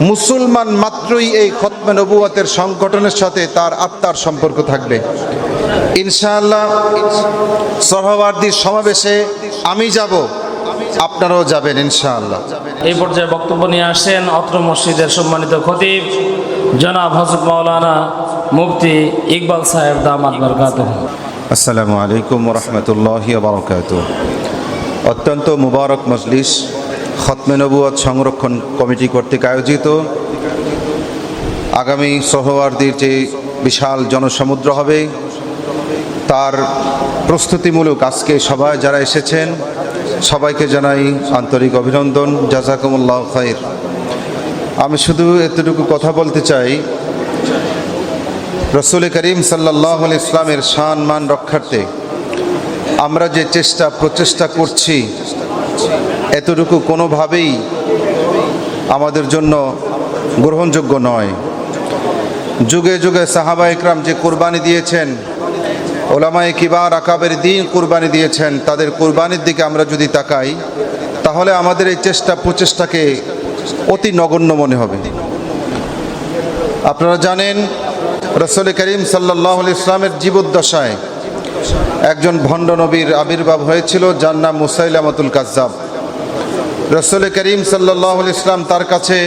মুসলমান মাত্রই এই খতমে নবুয়াতের সংগঠনের সাথে তার আত্মার সম্পর্ক থাকবে। ইনশাআল্লাহ সহবার্দীর সমাবেশে আমি যাব আপনারাও যাবেন ইনশাআল্লাহ। এই পর্যায়ে বক্তব্য নিয়ে আসছেন অত্র মসজিদের সম্মানিত খতিব জনাব হজরত মাওলানা মুফতি ইকবাল সাহেব দাম দামাত বরকাত। আসসালামু আলাইকুম রহমতুল্লাহ বারকাত অত্যন্ত মুবারক মজলিস খতমে নবুয়াত সংরক্ষণ কমিটি কর্তৃক আয়োজিত। আগামী সোহওয়ার্দির যে বিশাল জনসমুদ্র হবে, তার প্রস্তুতিমূলক আজকে সবাই যারা এসেছেন, সবাইকে জানাই আন্তরিক অভিনন্দন, জাজাকুমুল্লাহ খাইর। আমি শুধু এতটুকু কথা বলতে চাই, রসুল করিম সাল্লাহ ইসলামের শান মান রক্ষার্থে আমরা যে চেষ্টা, প্রচেষ্টা করছি এতটুকু কোনোভাবেই আমাদের জন্য গ্রহণযোগ্য নয়। যুগে যুগে সাহাবা ইকরাম যে কোরবানি দিয়েছেন, ওলামায়ে কিবার আকাবের দিন কোরবানি দিয়েছেন, তাদের কোরবানির দিকে আমরা যদি তাকাই, তাহলে আমাদের এই চেষ্টা প্রচেষ্টাকে অতি নগণ্য মনে হবে। আপনারা জানেন, রসুল করিম সাল্লাহ ইসলামের জীবদ্দশায় একজন ভণ্ড নবীর আবির্ভাব হয়েছিল, যার নাম মুসাইলামতুল কাজ্জাব। রসুল করিম সাল্লাহ ইসলাম তার কাছে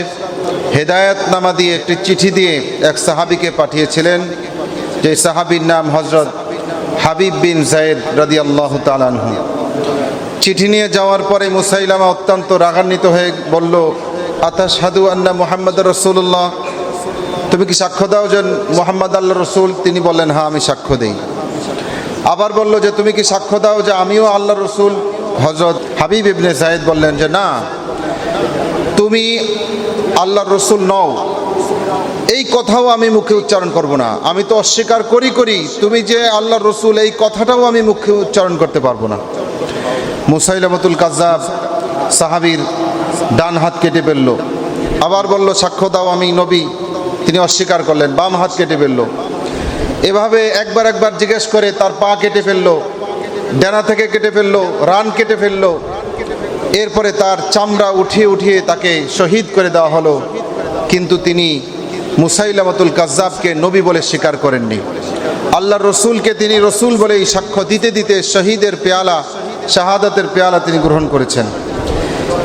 হেদায়ত নামা দিয়ে একটি চিঠি দিয়ে এক সাহাবিকে পাঠিয়েছিলেন, যে সাহাবির নাম হজরত হাবিব বিন জায়েদ রাদি আল্লাহ তালানহু চিঠি নিয়ে যাওয়ার পরে মুসাইলামা অত্যন্ত রাগান্বিত হয়ে বলল আতা সাধু আন্না মোহাম্মদ রসুল্লাহ তুমি কি সাক্ষ্য দাও যে মোহাম্মদ আল্লাহ রসুল? তিনি বললেন হ্যাঁ আমি সাক্ষ্য দিই। আবার বলল, যে তুমি কি সাক্ষ্য দাও যে আমিও আল্লাহ রসুল? হজরত হাবিব ইবনে জায়েদ বললেন যে, না, তুমি আল্লাহ রসুল নও। এই কথাও আমি মুখে উচ্চারণ করব না। আমি তো অস্বীকার করি করি। তুমি যে আল্লাহ রসুল, এই কথাটাও আমি মুখে উচ্চারণ করতে পারব না। মুসাইলামতুল কাজাব সাহাবির ডান হাত কেটে ফেলল। আবার বলল, সাক্ষ্য দাও আমি নবী। তিনি অস্বীকার করলেন, বাম হাত কেটে ফেলল। এভাবে একবার একবার জিজ্ঞেস করে তার পা কেটে ফেলল। ডানা থেকে কেটে ফেলল, রান কেটে ফেলল। এরপরে তার চামড়া উঠিয়ে উঠিয়ে তাকে শহীদ করে দেওয়া হলো। কিন্তু তিনি মুসাইলামতুল কাজ্জাবকে নবী বলে স্বীকার করেননি। আল্লাহ রসুলকে তিনি রসুল বলেই সাক্ষ্য দিতে দিতে শহীদের পেয়ালা, শাহাদাতের পেয়ালা তিনি গ্রহণ করেছেন।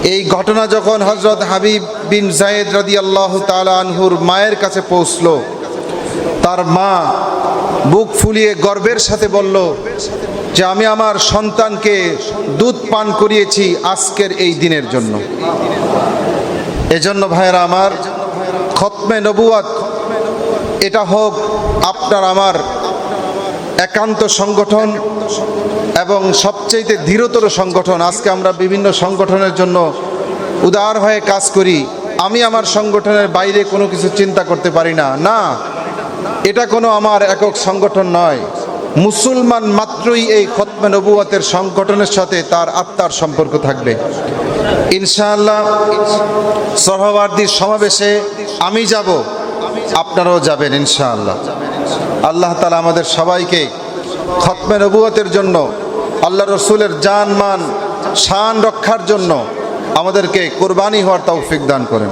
এই ঘটনা যখন হজরত হাবিব বিন জায়েদ রাদি আল্লাহ তালা আনহুর মায়ের কাছে পৌঁছল, তার মা বুক ফুলিয়ে গর্বের সাথে বলল, যে আমি আমার সন্তানকে দুধ পান করিয়েছি আজকের এই দিনের জন্য। এজন্য ভাইয়েরা আমার খতমে নবুয়াত, এটা হোক আপনার আমার একান্ত সংগঠন এবং সবচেয়ে ধীরতর সংগঠন। আজকে আমরা বিভিন্ন সংগঠনের জন্য উদার হয়ে কাজ করি। আমি আমার সংগঠনের বাইরে কোনো কিছু চিন্তা করতে পারি না। না এটা কোনো আমার একক সংগঠন নয়। মুসলমান মাত্রই এই খতমে নবুয়াতের সংগঠনের সাথে তার আত্মার সম্পর্ক থাকবে। ইনশাআল্লাহ সহবার্দীর সমাবেশে আমি যাব, আপনারাও যাবেন ইনশাআল্লাহ। আল্লাহ তালা আমাদের সবাইকে খতমে নবুয়াতের জন্য আল্লাহ রসুলের জান মান শান রক্ষার জন্য আমাদেরকে কোরবানি হওয়ার তৌফিক দান করেন।